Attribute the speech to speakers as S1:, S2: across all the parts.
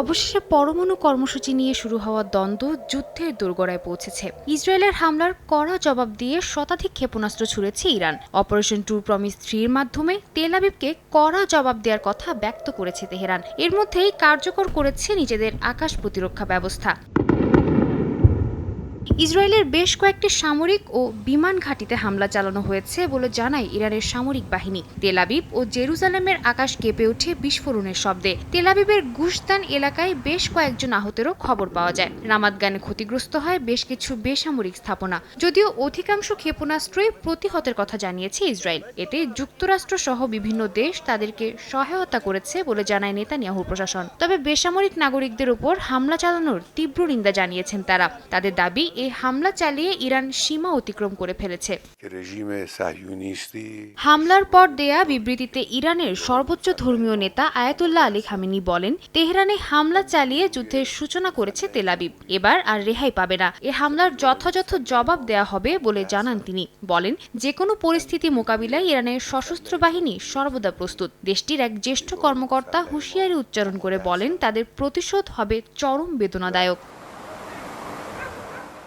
S1: অবশেষে পরমাণু কর্মসূচি নিয়ে শুরু হওয়া দ্বন্দ্ব যুদ্ধের দোরগোড়ায় পৌঁছেছে। ইসরায়েলের হামলার কড়া জবাব দিয়ে শতাধিক ক্ষেপণাস্ত্র ছুড়েছে ইরান। অপারেশন টু প্রমিস থ্রির মাধ্যমে তেল আবিবকে কড়া জবাব দেওয়ার কথা ব্যক্ত করেছে তেহরান। এর মধ্যেই কার্যকর করেছে নিজেদের আকাশ প্রতিরক্ষা ব্যবস্থা। ইসরায়েলের বেশ কয়েকটি সামরিক ও বিমান ঘাঁটিতে হামলা চালানো হয়েছে বলে জানায় ইরানের সামরিক বাহিনী। তেলাবিব ও জেরুজালেমের আকাশ কেঁপে ওঠে বিস্ফোরণের শব্দে। তেলাবিবের গুশদান এলাকায় বেশ কয়েকজন আহতেরও খবর পাওয়া যায়। রামাদগানে ক্ষতিগ্রস্ত হয় বেশ কিছু বেসামরিক স্থাপনা। যদিও অধিকাংশ ক্ষেপণাস্ত্রই প্রতিহতের কথা জানিয়েছে ইসরায়েল। এতে যুক্তরাষ্ট্র সহ বিভিন্ন দেশ তাদেরকে সহায়তা করেছে বলে জানায় নেতানিয়াহু প্রশাসন। তবে বেসামরিক নাগরিকদের উপর হামলা চালানোর তীব্র নিন্দা জানিয়েছেন তারা। তাদের দাবি এ হামলা চালিয়ে ইরান সীমা অতিক্রম করে ফেলেছে। হামলার পর দেয়া বিবৃতিতে ইরানের সর্বোচ্চ ধর্মীয় নেতা আয়াতুল্লাহ আলী খামিনি বলেন তেহরানে হামলা চালিয়ে যুদ্ধের সূচনা করেছে তেলাবিব এবার আর রেহাই পাবে না। এ হামলার যথাযথ জবাব দেয়া হবে বলে জানান তিনি। বলেন যে কোনো পরিস্থিতি মোকাবিলায় ইরানের সশস্ত্র বাহিনী সর্বদা প্রস্তুত। দেশটির এক জ্যেষ্ঠ কর্মকর্তা হুঁশিয়ারি উচ্চারণ করে বলেন তাদের প্রতিশোধ হবে চরম বেদনাদায়ক।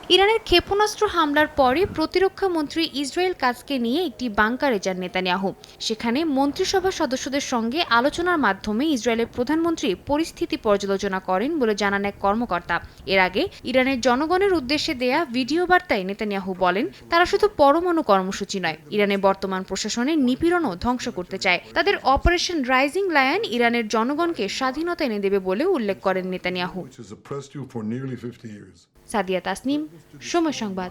S1: ইরানের ক্ষেপণাস্ত্র হামলার পরে প্রতিরক্ষা মন্ত্রী ইসরায়েল কাজকে নিয়ে একটি বাংকারে যান নেতানিয়াহু। সেখানে মন্ত্রিসভার সদস্যদের সঙ্গে আলোচনার মাধ্যমে ইসরায়েলের প্রধানমন্ত্রী পরিস্থিতি পর্যালোচনা করেন বলে জানান এক কর্মকর্তা। এর আগে ইরানের জনগণের উদ্দেশ্যে দেয়া ভিডিও বার্তায় নেতানিয়াহু বলেন তারা শুধু পরমাণু কর্মসূচি নয় ইরানের বর্তমান প্রশাসনের নিপীড়নও ধ্বংস করতে চায়। তাদের অপারেশন রাইজিং লায়ন ইরানের জনগণকে স্বাধীনতা এনে দেবে বলেও উল্লেখ করেন Netanyahu.
S2: Which has oppressed you for nearly 50 years.
S1: Sadia Tasnim সময় সংবাদ